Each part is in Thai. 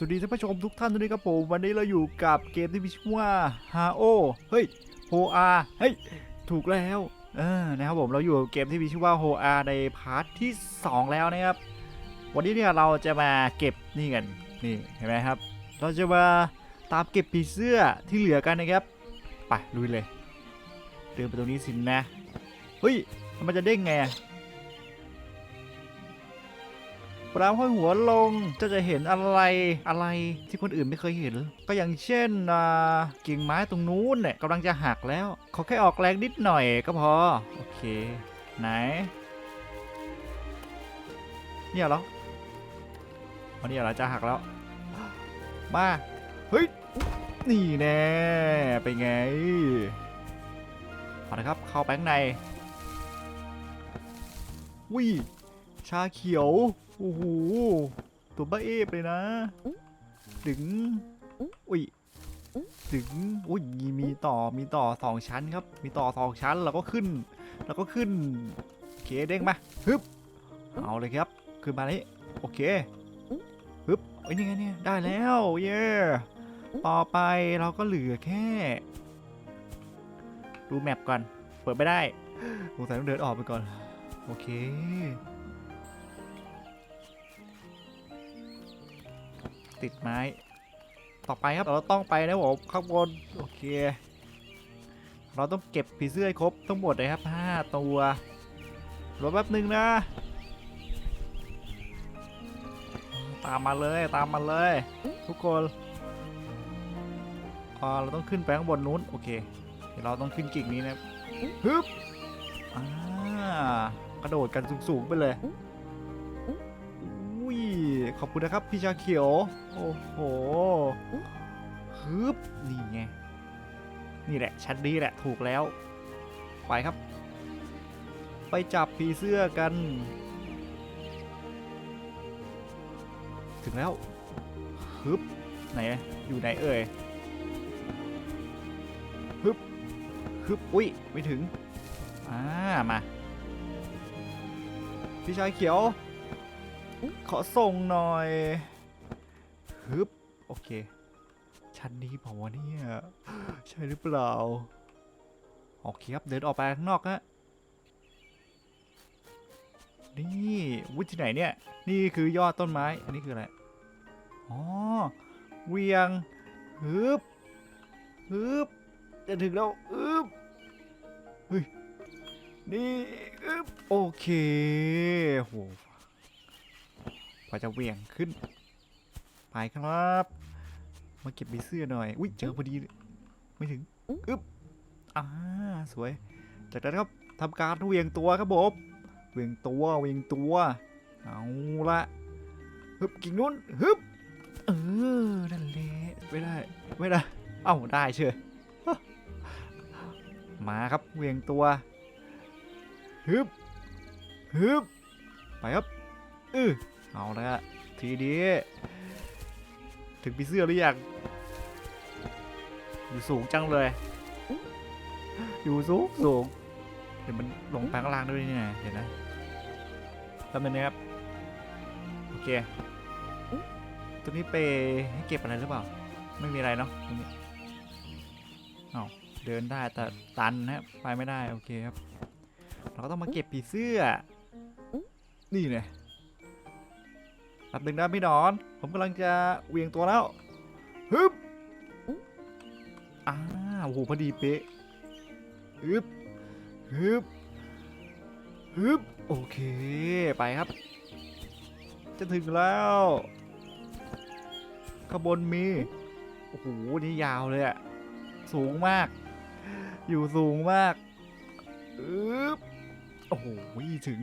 สวัสดีท่านผู้ชมทุกท่านด้วยครับผม วันนี้เราอยู่กับเกมที่มีชื่อว่าฮาโอเฮ้ยโฮอาเฮ้ย ถูกแล้วเออนะครับผมเราอยู่กับเกมที่มีชื่อว่าโฮอาในพาร์ทที่ 2 แล้วนะครับ วันนี้เนี่ยเราจะมาเก็บนี่กันนี่เห็นไหมครับ เราจะมาตามเก็บผีเสื้อที่เหลือกันนะครับไปลุยเลยเดินไปตรงนี้สินนะเฮ้ยมันจะเด้งไง อะปรามห้อยหัวลงจะจะเห็นอะไรอะไรที่คนอื่นไม่เคยเห็น ก็อย่างเช่นกิ่งไม้ตรงนู้นเนี่ยกำลังจะหักแล้ว ขอแค่ออกแรงนิดหน่อยก็พอ โอเค ไหน เนี่ยเหรอวันนี้เราจะหักแล้ว มา เฮ้ย นี่แน่เป็นไงเอาละครับ เข้าไปข้างในวิชาเขียว โอ้โห ตัวบ้าเอฟเลยนะ ถึง อุ้ย ถึง อุ้ย มีต่อ มีต่อสองชั้นครับ มีต่อสองชั้นแล้วก็ขึ้นแล้วก็ขึ้น โอเคเด้งมา ฮึบ เอาเลยครับ ขึ้นมานี้โอเค ฮึบเอ้ยนี่ไงเนี่ย ได้แล้ว เย้ต่อไปเราก็เหลือแค่ ดูแมปก่อน เปิดไม่ได้สงสัยต้องเดินออกไปก่อน โอเค ติดไม้ ต่อไปครับเราต้องไปนะผมข้างบนโอเค เราต้องเก็บผีเสื้อให้ครบทั้งหมดเลยครับ5ตัวรอแป๊บหนึ่งนะ ตามมาเลยตามมาเลย ทุกคนอ่าเราต้องขึ้นไปข้างบนนู้นโอเคเดี๋ยวเราต้องขึ้นกิ่งนี้นะฮึบอ่ากระโดดกันสูงๆไปเลย ขอบคุณนะครับพี่ชาเขียว โอ้โหฮึบนี่ไง นี่แหละชั้นนี้แหละถูกแล้ว ไปครับ ไปจับผีเสื้อกัน ถึงแล้วฮึบไหน อยู่ไหนเอ่ยฮึบฮึบอุ้ยไม่ถึง อ่า มา พี่ชายเขียว ขอส่งหน่อยฮึบโอเค ชั้นนี้เปล่าวะเนี่ยใช่หรือเปล่า โอเคครับ เดินออกไปข้างนอกฮะนี่วุ้ยที่ไหนเนี่ย นี่คือยอดต้นไม้ อันนี้คืออะไร อ๋อ เวียงฮึบฮึบจะถึงแล้วฮึบเฮ้ย นี่ฮึบโอเคโห พอจะเวียงขึ้น ไปครับ มาเก็บบีเสื้อหน่อย อุ้ยเจอพอดี ไม่ถึง อึ๊บ อ่า สวย จากนั้นครับทำการเวียงตัวครับผมเวียงตัวเวียงตัว เอาละฮึบกิ่งนู้นฮึบ เออ นั่นแหละ ไม่ได้ ไม่ได้ เอ้า ได้เชื่อมาครับเวียงตัวฮึบฮึบไปครับ อือ เอาละทีนี้ ถึงพี่เสื้อหรือยังอยู่สูงจังเลย อยู่สูงสูงเดี๋ยวมันลงไปข้างล่างด้วยนี่นะเดี๋ยวนะแป๊บนึงนะครับ โอเคตรงนี้ไปให้เก็บอะไรหรือเปล่า ไม่มีอะไรเนาะตรงนี้เอาเดินได้แต่ตันนะครับไปไม่ได้ โอเคครับ เราก็ต้องมาเก็บผีเสื้อ นี่เนี่ย แป๊บหนึ่งนะพี่นอน ผมกำลังจะเวียงตัวแล้วฮึบอ้าโอ้โหพอดีเป๊ะฮึบฮึบฮึบโอเคไปครับ จะถึงแล้วขบวนมีโอ้โหนี่ยาวเลยอะสูงมาก อยู่สูงมากอึบโอ้โหถึง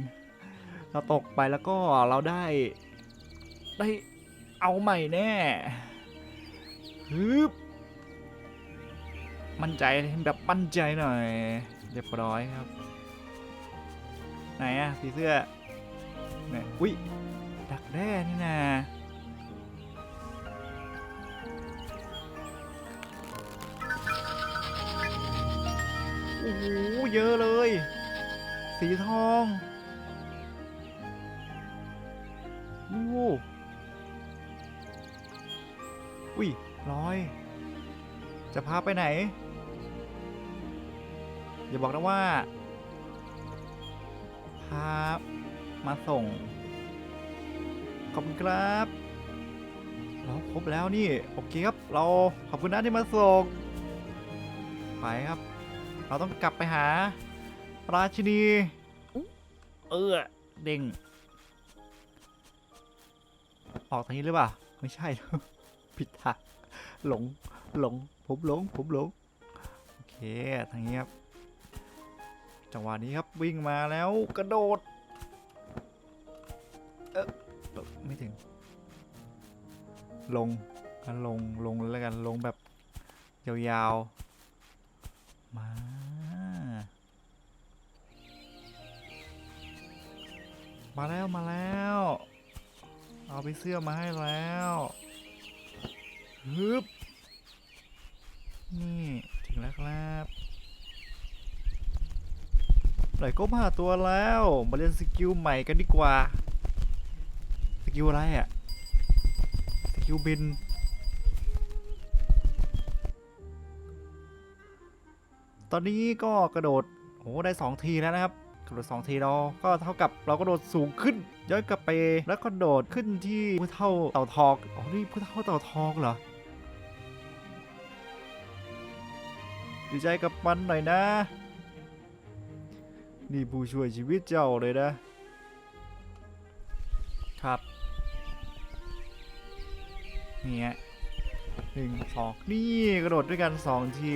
เราตกไปแล้วก็เราได้ ได้เอาใหม่แน่ฮึบมั่นใจแบบมั่นใจหน่อย เรียบร้อยครับ ไหนอะผีเสื้อไหนอุ้ยดักแด้นี่นาโอ้โหเยอะเลย สีทอง อุ้ยลอย จะพาไปไหน อย่าบอกนะว่า พา มาส่ง ขอบคุณครับ เราครบแล้วนี่ โอเคครับ เราขอบคุณนะที่มาส่ง ไปครับ เราต้องกลับไปหา ราชินี เออเด้งออกทางนี้หรือเปล่า ไม่ใช่ ผิดทางหลงหลงผมหลงผมหลงโอเคทางนี้ครับจังหวะนี้ครับวิ่งมาแล้วกระโดดเออไม่ถึง ลงอะลงลงแล้วกันลงแบบยาวๆมามาแล้วมาแล้ว เอาไปเสื้อมาให้แล้ว ฮึบนี่ถึงแล้วครับไหลก็มาตัวแล้ว มาเล่นสกิลใหม่กันดีกว่า สกิลอะไรอะ่ะ สกิลบิน ตอนนี้ก็กระโดดโอ้ได้ 2 ทีแล้วนะครับ กระโดด 2 ทีเราก็เท่ากับเรากระโดดสูงขึ้นย้อนกลับไปแล้วก็โดดขึ้นที่ผู้เท่าเต่าทองอ๋อนี่ผู้เท่าเต่าทองเหรอ ดีใจกับมันหน่อยนะ นี่ผู้ช่วยชีวิตเจ้าเลยนะ ครับนี่ฮะหนึ่งสองนี่กระโดดด้วยกันสองที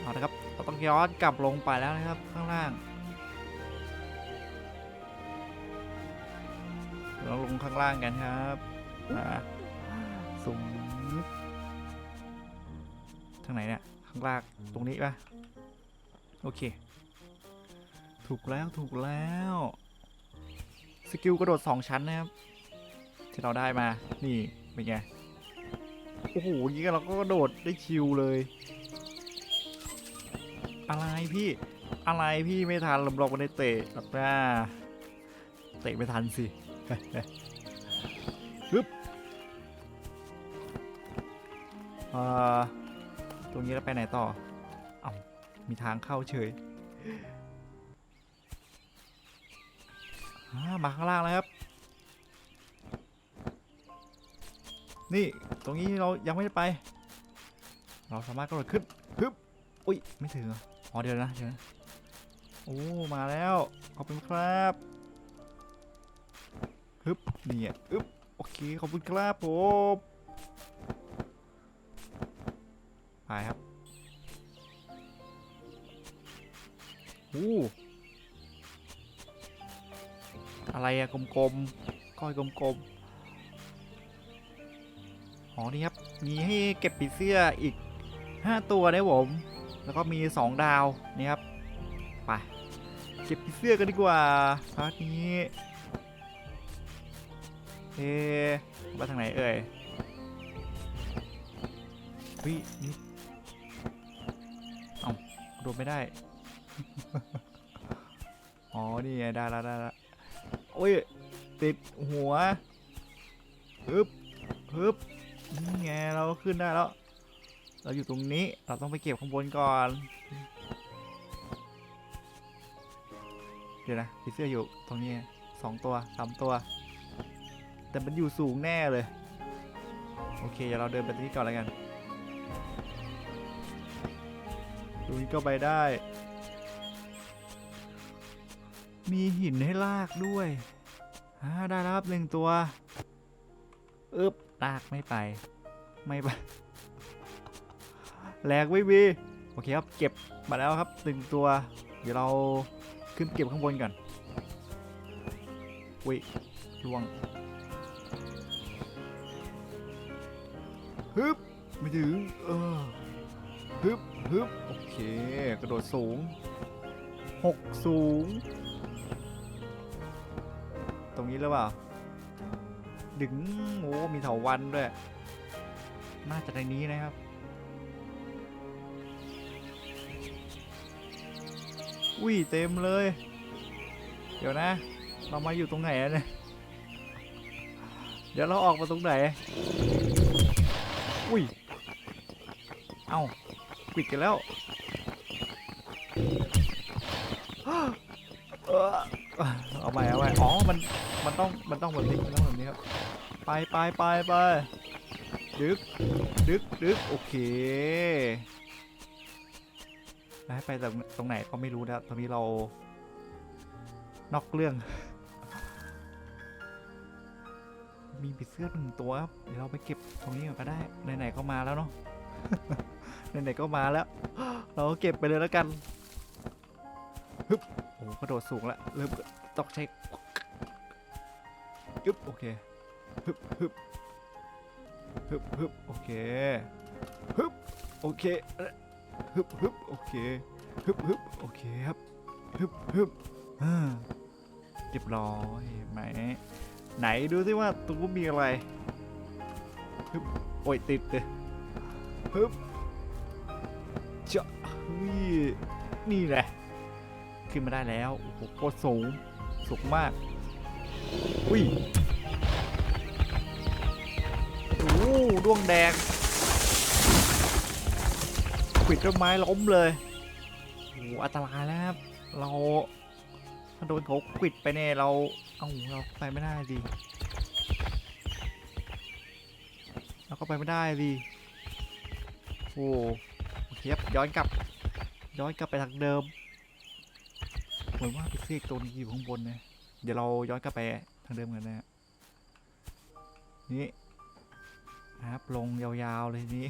เอาละครับเราต้องย้อนกลับลงไปแล้วนะครับข้างล่างเราลงข้างล่างกันครับมาสุ่มางไหนเนี่ยข้างล่างตรงนี้ปะโอเค ถูกแล้วถูกแล้ว สกิลกระโดดสองชั้นนะครับที่เราได้มา นี่เป็นไง โอ้โหงี้เราก็กระโดดได้ชิวเลย อะไรพี่ อะไรพี่ไม่ทันลำลอกไม่ได้เตะหรอกนะเตะไม่ทันสิฮึบอ่อ ตรงนี้แล้วไปไหนต่อ เอ้ามีทางเข้าเฉยมาข้างล่างแล้วครับ นี่ตรงนี้เรายังไม่ได้ไป เราสามารถกระโดดขึ้นฮึบอุ้ยไม่ถึงออ๋อเดี๋ยวนะเดี๋ยวนะโอ้มาแล้วขอบคุณครับฮึบนี่อะอึบโอเคขอบคุณครับผม ไปครับโอ้อะไรอะกลมๆ ก้อยกลมๆ อ๋อ นี่ครับ มีให้เก็บปีเสื้ออีก 5 ตัวนะผม แล้วก็มี 2 ดาว นี่ครับ ไป เก็บปีเสื้อกันดีกว่าพาร์ทนี้เอ๊ะไปทางไหนเอ่ยวินี่ โดดไม่ได้ อ๋อ นี่ไงได้แล้วได้แล้วโอ้ย ติดหัวฮึบฮึบนี่ไงเราก็ขึ้นได้แล้ว เราอยู่ตรงนี้ เราต้องไปเก็บข้างบนก่อน เดี๋ยวนะผีเสื้ออยู่ตรงนี้สองตัวสามตัว แต่มันอยู่สูงแน่เลย โอเค เดี๋ยวเราเดินไปที่ก่อนแล้วกัน รงนี้ก็ไปได้ มีหินให้ลากด้วยอ่าได้แล้วครับหนึ่งตัวอึบลากไม่ไป ไม่ไปแหลกไม่มีโอเคครับ เก็บมาแล้วครับหนึ่งตัว เดี๋ยวเราขึ้นเก็บข้างบนก่อนวิล่วงฮึบไม่ถึงเออ ฮึบฮึบโอเค กระโดดสูงหกสูง ตรงนี้หรือเปล่า ดึงโอ้มีเถาวันด้วย น่าจะในนี้นะครับ อุ้ยเต็มเลย เดี๋ยวนะ เรามาอยู่ตรงไหนเนี่ย เดี๋ยวเราออกมาตรงไหน อุ้ย เอ้า ปิดกันแล้วเอาใหม่เอาใหม่อ๋อ มัน มันต้อง มันต้องแบบนี้มันต้องแบบนี้ครับ ไปไปไปไปดึก ดึกดึกโอเคแล้วไปตรงตรงไหนก็ไม่รู้นะ ตอนนี้เรา นอกเรื่อง มีผีเสื้อหนึ่งตัวครับ เดี๋ยวเราไปเก็บตรงนี้ก่อนก็ได้ ไหนๆก็มาแล้วเนาะ ไหนๆก็มาแล้ว เราก็เก็บไปเลยแล้วกันฮึบโอ้โหกระโดดสูงละเริ่มต้องใช้ฮึบโอเคฮึบฮึบฮึบฮึบโอเคฮึบโอเคเอ๊ะฮึบฮึบโอเคฮึบฮึบโอเคครับฮึบฮึบอ่าเรียบร้อยไหมไหนดูสิว่าตู้มีอะไรฮึบโอ้ยติดเลยฮึบ เจ้าเฮ้ยนี่แหละ ขึ้นมาได้แล้วโอ้โหโคตรสูงสูงมากอุ้ยโอ้ดวงแดงปิดต้นไม้ล้มเลยโอ้อันตรายแล้วครับเราถ้าโดนเขาปิดไปเนี่ยเราเอ้าเราไปไม่ได้ดิเราก็ไปไม่ได้ดิโอ้ เคครับย้อนกลับ ย้อนกลับไปทางเดิมเหมือนว่าไปเสียกตัวนี้อยู่ข้างบนเนี่ยเดี๋ยวเราย้อนกลับไปทางเดิมกันนะนี่นะครับลงยาวๆเลยนี้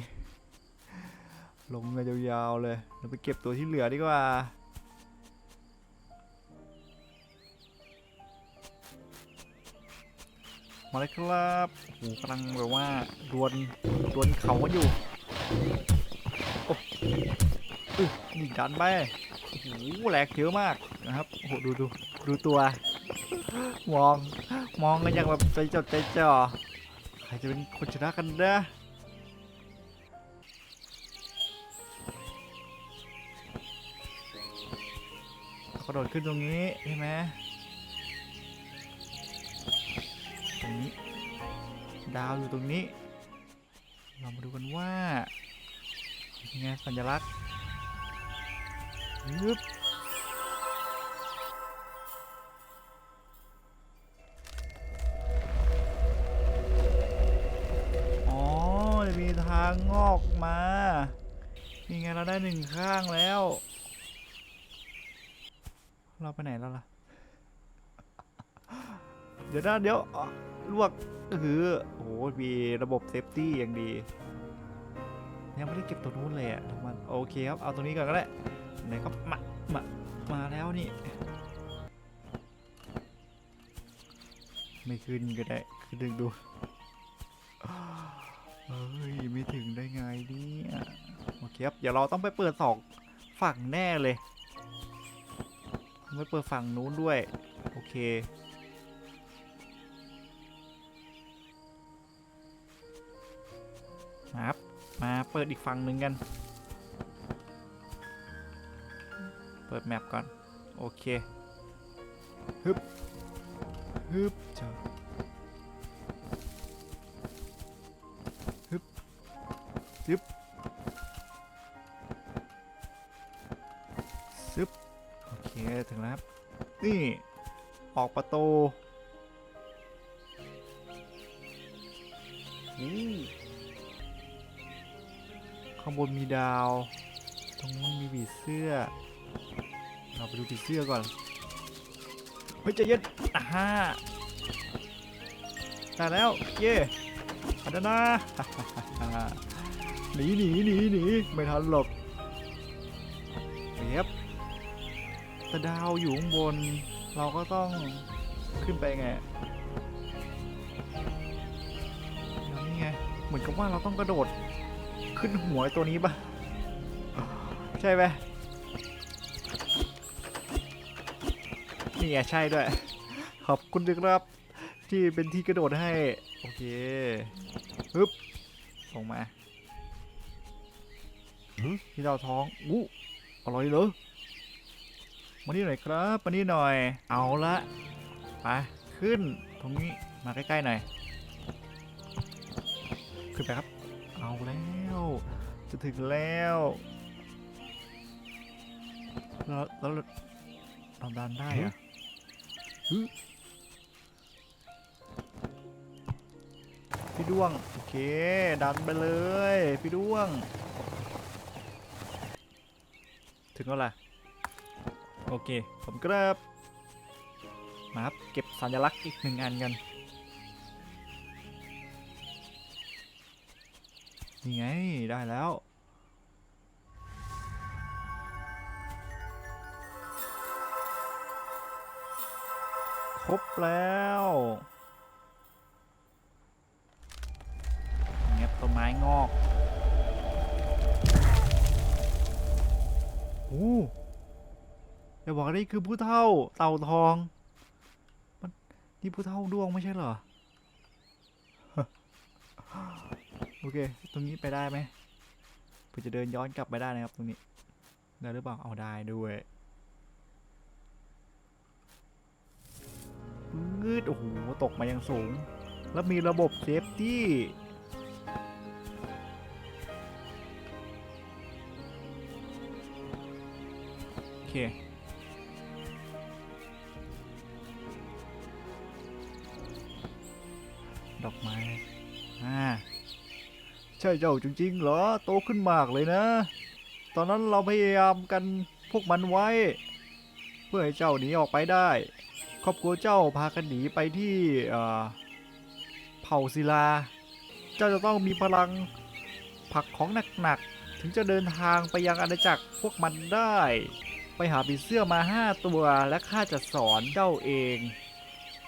ลงกันยาวๆเลยเราไปเก็บตัวที่เหลือดีกว่ามาเลยครับโอ้กำลังแบบว่าดวลดวลเขากันอยู่ อ้อึนี่ดันไปโอ้โหแหลกเยอะมากนะครับโอ้โหดูดูดูตัว มองมองกันอย่างแบบใจจดใจจ่อใครจะเป็นคนชนะกันนะกระโดดขึ้นตรงนี้ใช่ไหมตรงนี้ ดาวอยู่ตรงนี้ เรามาดูกันว่า ยังไงสัญลักษณ์ยึบอ๋อจะมีทางงอกมา นี่ไงเราได้หนึ่งข้างแล้ว เราไปไหนแล้วล่ะ เดี๋ยวนะเดี๋ยวลวกก็คือโอ้โหมีระบบเซฟตี้อย่างดี ยังไม่ได้เก็บตัวนู้นเลยอะทุกมันโอเคครับเอาตัวนี้ก่อนก็ได้ไหนก็มามามาแล้วนี่ ไม่ขึ้นก็ได้คือดึงดูเฮ้ยไม่ถึงได้ไงเนี่ยโอเคครับเดี๋ยวเราต้องไปเปิดสองฝั่งแน่เลยไม่เปิดฝั่งนู้นด้วย โอเคครับ เปิดอีกฝั่งหนึ่งกัน เปิดแมปก่อน โอเคฮึบฮึบเจ้าฮึบซึบซึบโอเคถึงแล้วครับนี่ ออกประตูอู้ ข้างบนมีดาว ตรงนู้นมีผีเสื้อ เราไปดูผีเสื้อก่อน เฮ้ยใจเย็นอ่าฮะได้แล้ว เย่อันนั้นนะหนีหนีหนีหนีไม่ทันหรอกเฮ้ยบแต่ดาวอยู่ข้างบน เราก็ต้องขึ้นไปไงเดี๋ยวนี้ไง เหมือนกับว่าเราต้องกระโดด ขึ้นหัวไอ้ตัวนี้ปะใช่ไหมนี่ไงใช่ด้วย ขอบคุณด้วยครับ ที่เป็นที่กระโดดให้ โอเคฮึบส่งมาที่เราท้องอู้อร่อยเหรอมานี่หน่อยครับมานี่หน่อย เอาละไปขึ้นตรงนี้มาใกล้ๆหน่อย ขึ้นไปครับ เอาแล้ว จะถึงแล้วแล้วแล้วเราดันได้เหรอะฮึพี่ด้วง โอเค ดันไปเลย พี่ด้วง ถึงแล้วล่ะ โอเค ผมกรับมาครับเก็บสัญลักษณ์อีกหนึ่งอันกัน นี่ไง ได้แล้ว ครบแล้วเงียบต้นไม้งอกโอ้อย่าบอกนี่คือผู้เท่าเต่าทอง มันนี่ผู้เท่าดวงไม่ใช่เหรอ โอเค ตรงนี้ไปได้ไหมเพื่อจะเดินย้อนกลับไปได้นะครับตรงนี้ ได้หรือเปล่า เอาได้ด้วยงืดโอ้โห ตกมายังสูง แล้วมีระบบเซฟตี้โอเคดอกไม้อ่า ใช่เจ้าจริงๆเหรอ โตขึ้นมากเลยนะ ตอนนั้นเราพยายามกันพวกมันไว้ เพื่อให้เจ้าหนีออกไปได้ ครอบครัวเจ้าพากันหนีไปที่เผ่าศิลา เจ้าจะต้องมีพลังผักของหนักๆ ถึงจะเดินทางไปยังอาณาจักรพวกมันได้ ไปหาผีเสื้อมาห้าตัวและข้าจะสอนเจ้าเอง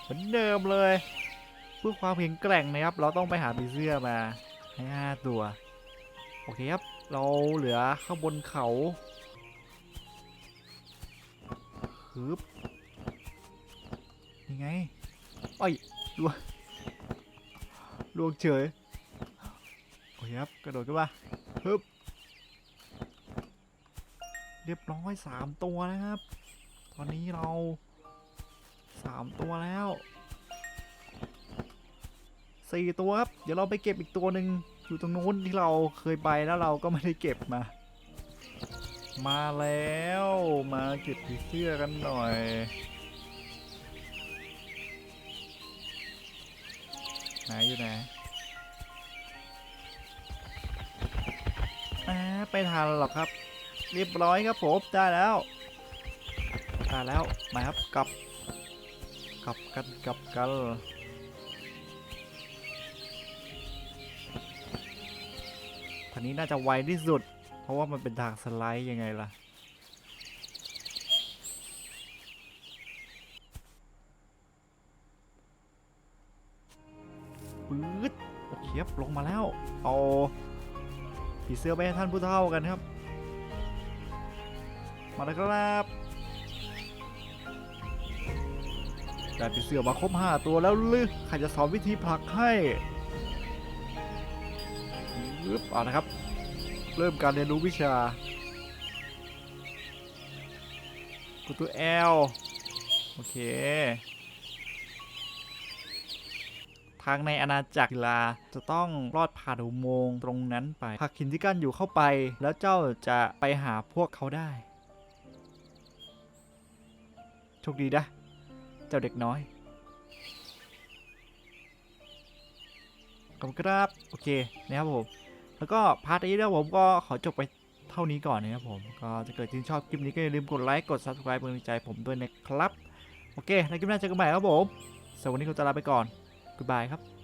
เหมือนเดิมเลย เพื่อความแข็งแกร่งนะครับ เราต้องไปหาผีเสื้อมา ให้ห้าตัว โอเคครับ เราเหลือข้างบนเขาฮึบยังไงไอ้ยลวงลวงเฉย โอเคครับ กระโดดขึ้นมาฮึบเรียบร้อยสามตัวนะครับ ตอนนี้เราสามตัวแล้ว สี่ตัวครับ เดี๋ยวเราไปเก็บอีกตัวหนึ่งอยู่ตรงนู้นที่เราเคยไปแล้วเราก็ไม่ได้เก็บมา มาแล้วมาเก็บผีเสื้อกันหน่อย ไหนอยู่ไหนอ่าไปทันหรอกครับ เรียบร้อยครับผมได้แล้วได้แล้วมาครับกลับกลับกันกลับกัน ทางนี้น่าจะไวที่สุด เพราะว่ามันเป็นทางสไลด์ยังไงล่ะ ปื๊ดโอเคครับลงมาแล้ว เอาผีเสื้อไปให้ท่านผู้เฒ่ากันครับ มาแล้วครับได้ผีเสื้อมาครบห้าตัวแล้วลึกใครจะสอนวิธีผลักให้ ปึ๊บเอานะครับ เริ่มการเรียนรู้วิชากดตัว L โอเค ทางในอาณาจักรกีฬาจะต้องรอดผ่านอุโมงค์ตรงนั้นไปผลักหินที่กั้นอยู่เข้าไป แล้วเจ้าจะไปหาพวกเขาได้ โชคดีนะ เจ้าเด็กน้อยขอบคุณครับ โอเค นะครับผม แล้วก็พาร์ทนี้นะผมก็ขอจบไปเท่านี้ก่อนนะครับผมก็จะเกิดที่นชอบคลิปนี้ก็อย่าลืมกดไลค์กด subscribe เป็นกำลังใจผมด้วยนะครับ โอเคในคลิปหน้าเจอกันใหม่ครับผมสำหรับวันนี้ขอตัวลาไปก่อนบ๊ายบายครับ